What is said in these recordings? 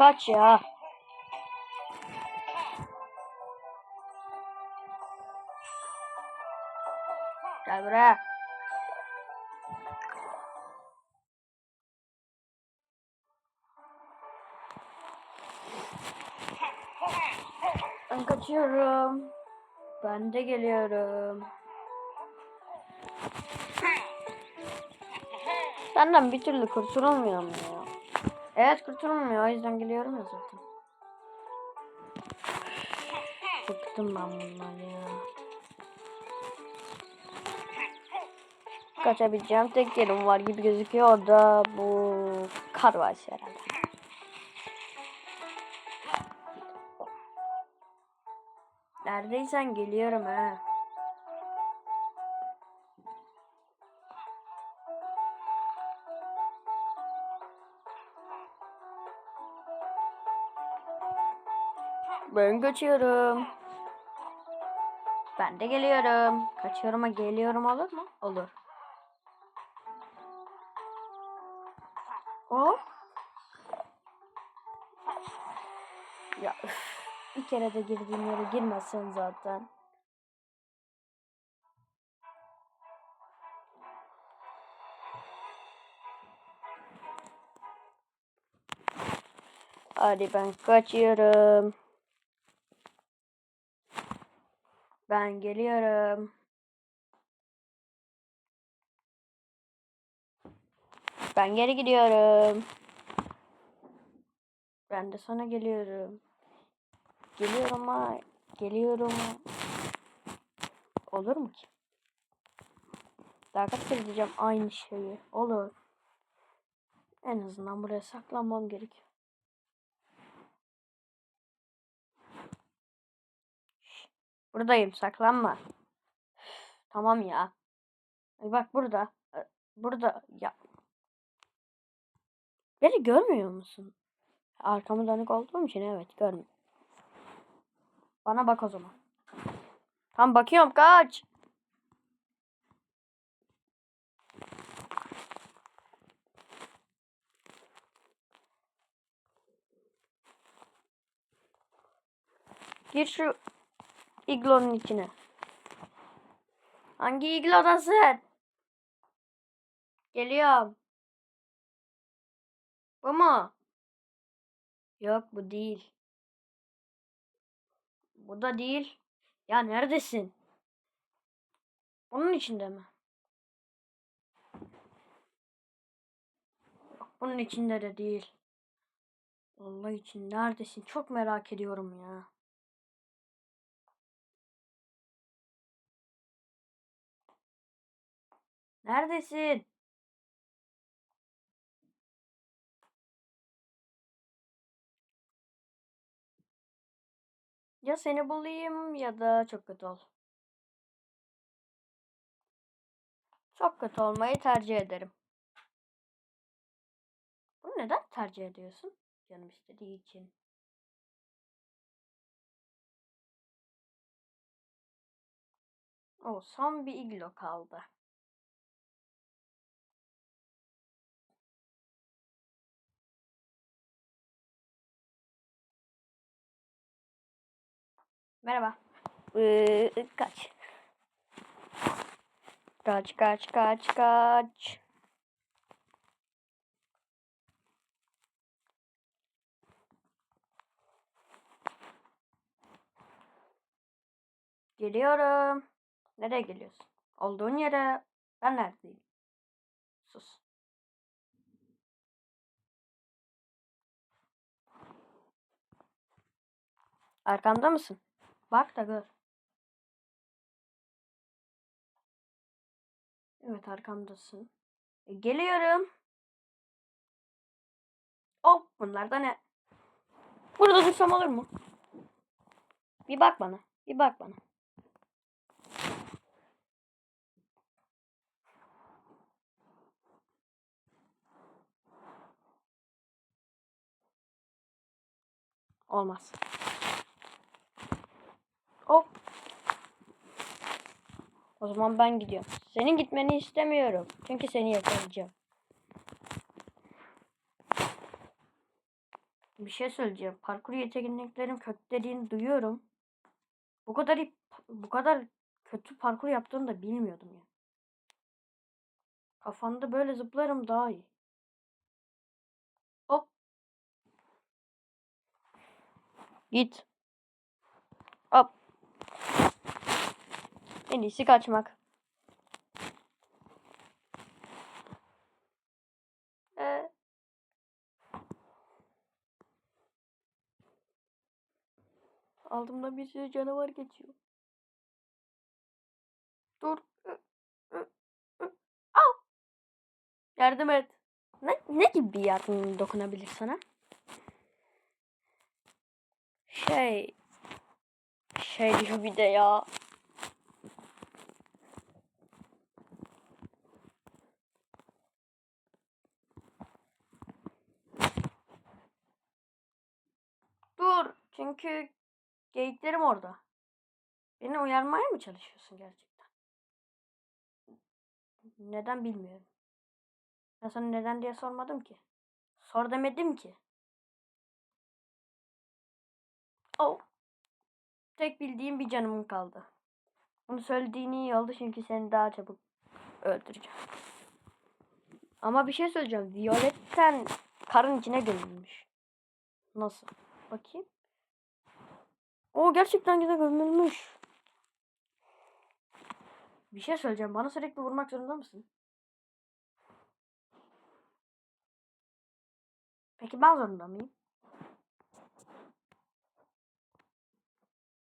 kaç ya. Gel buraya. Ben kaçıyorum. Ben de geliyorum. Senden bir türlü kurtulamıyorum ya. Evet kurtulamıyor. O yüzden geliyorum ya zaten. Bıktım ben bundan ya. Kaçabileceğim tek yerim var gibi gözüküyor. Da bu kar var herhalde. Neredeysen geliyorum ha. Ben kaçıyorum. Ben de geliyorum. Kaçıyorum ama geliyorum olur mu? Olur. O? Ya üf, bir kere de girdiğim yere girmezsen zaten. Hadi ben kaçıyorum. Ben geliyorum. Ben geri gidiyorum. Ben de sana geliyorum. Geliyorum ama geliyorum. Olur mu ki? Daha kaç kere diyeceğim aynı şeyi. Olur. En azından buraya saklanmam gerekiyor. Buradayım saklanma. Tamam ya. Bak burada. Ee, Burada ya. Beni görmüyor musun? Arkamı dönük olduğum için evet görmüyorum. Bana bak o zaman. Tam bakıyorum kaç. Gir şu iglonun içine. Hangi iglodasın? Geliyorum. Bu mu? Yok bu değil. Bu da değil. Ya neredesin? Bunun içinde mi? Yok bunun içinde de değil. Allah için neredesin? Çok merak ediyorum ya. Neredesin? Ya seni bulayım ya da çok kötü ol. Çok kötü olmayı tercih ederim. Bunu neden tercih ediyorsun? Canım istediği için. O son bir iglo kaldı. Merhaba. Ee, kaç. Kaç kaç kaç kaç. Geliyorum. Nereye geliyorsun? Olduğun yere. Ben neredeyim? Sus. Arkamda mısın? Bak da gör. Evet arkamdasın. E, geliyorum. Hop bunlar da ne? Burada dursam olur mu? Bir bak bana. Bir bak bana. Olmaz. Hop. O zaman ben gidiyorum. Senin gitmeni istemiyorum. Çünkü seni yakalayacağım. Bir şey söyleyeceğim. Parkur yeteneklerim kötü dediğini duyuyorum. Bu kadar iyi- bu kadar kötü parkur yaptığını da bilmiyordum ya. Kafanda böyle zıplarım daha iyi. Hop. Git. En iyisi kaçmak. Ee, bir sürü canavar geçiyor. Dur. Al. Yardım et. Ne, ne gibi bir yardım dokunabilir sana? Şey. Şey diyor bir de ya. Dur. Çünkü geyiklerim orada. Beni uyarmaya mı çalışıyorsun gerçekten? Neden bilmiyorum. Ben sana neden diye sormadım ki. Sor demedim ki. Oh. Tek bildiğim bir canımın kaldı. Bunu söylediğin iyi oldu çünkü seni daha çabuk öldüreceğim. Ama bir şey söyleyeceğim. Violet'ten karın içine gömülmüş. Nasıl? Bakayım. O gerçekten güzel gömülmüş. Bir şey söyleyeceğim. Bana sürekli vurmak zorunda mısın? Peki ben zorunda mıyım?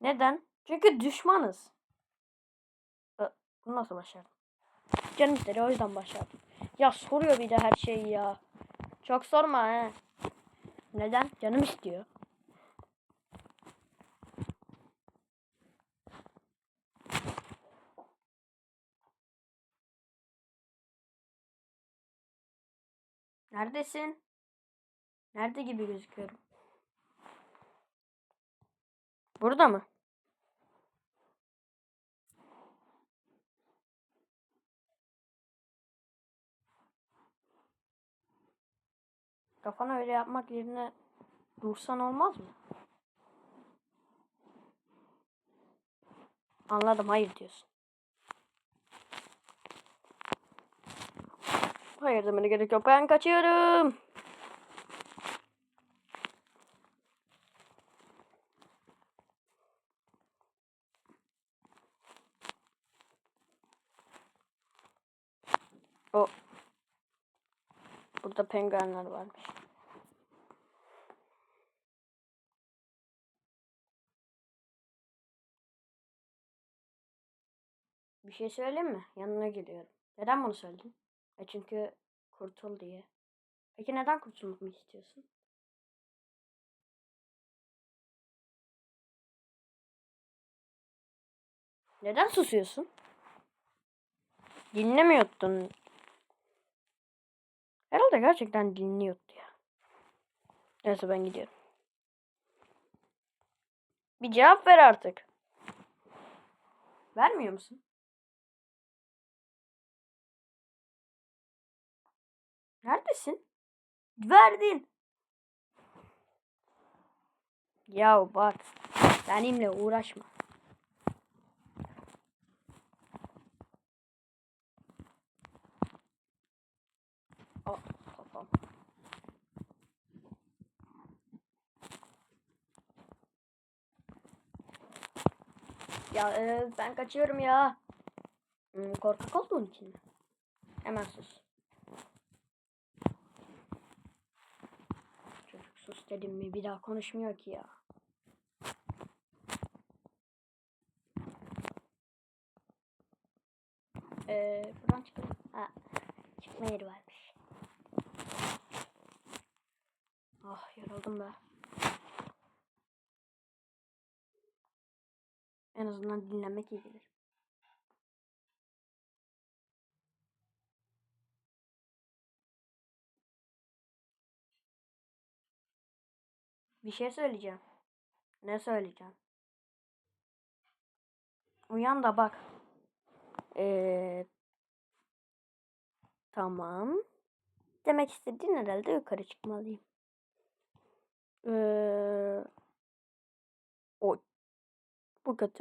Neden? Çünkü düşmanız. Bunu nasıl başardım? Canım istedi o yüzden başardım. Ya soruyor bir de her şeyi ya. Çok sorma he. Neden? Canım istiyor. Neredesin? Nerede gibi gözüküyorum? Burada mı? Kafana öyle yapmak yerine dursan olmaz mı? Anladım hayır diyorsun. Hayır demene gerek yok. Ben kaçıyorum. O. Burada penguenler varmış. Bir şey söyleyeyim mi? Yanına geliyorum. Neden bunu söyledin? E çünkü kurtul diye. Peki neden kurtulmak istiyorsun? Neden susuyorsun? Dinlemiyordun. Herhalde gerçekten dinliyordu ya. Neyse ben gidiyorum. Bir cevap ver artık. Vermiyor musun? Neredesin? Verdin. Ya bak. Benimle uğraşma. Oh, kafam. Ya e, ben kaçıyorum ya. Hmm, korkak olduğun için? Hemen sus. Çocuk sus dedim mi bir daha konuşmuyor ki ya. Ee, buradan çıkalım. Ha, çıkma yeri varmış. Ah yoruldum be. ağzından dinlemek iyi gelir. Bir şey söyleyeceğim. Ne söyleyeceğim? Uyan da bak. Ee, tamam. Demek istediğin herhalde yukarı çıkmalıyım. Ee, o bu kötü.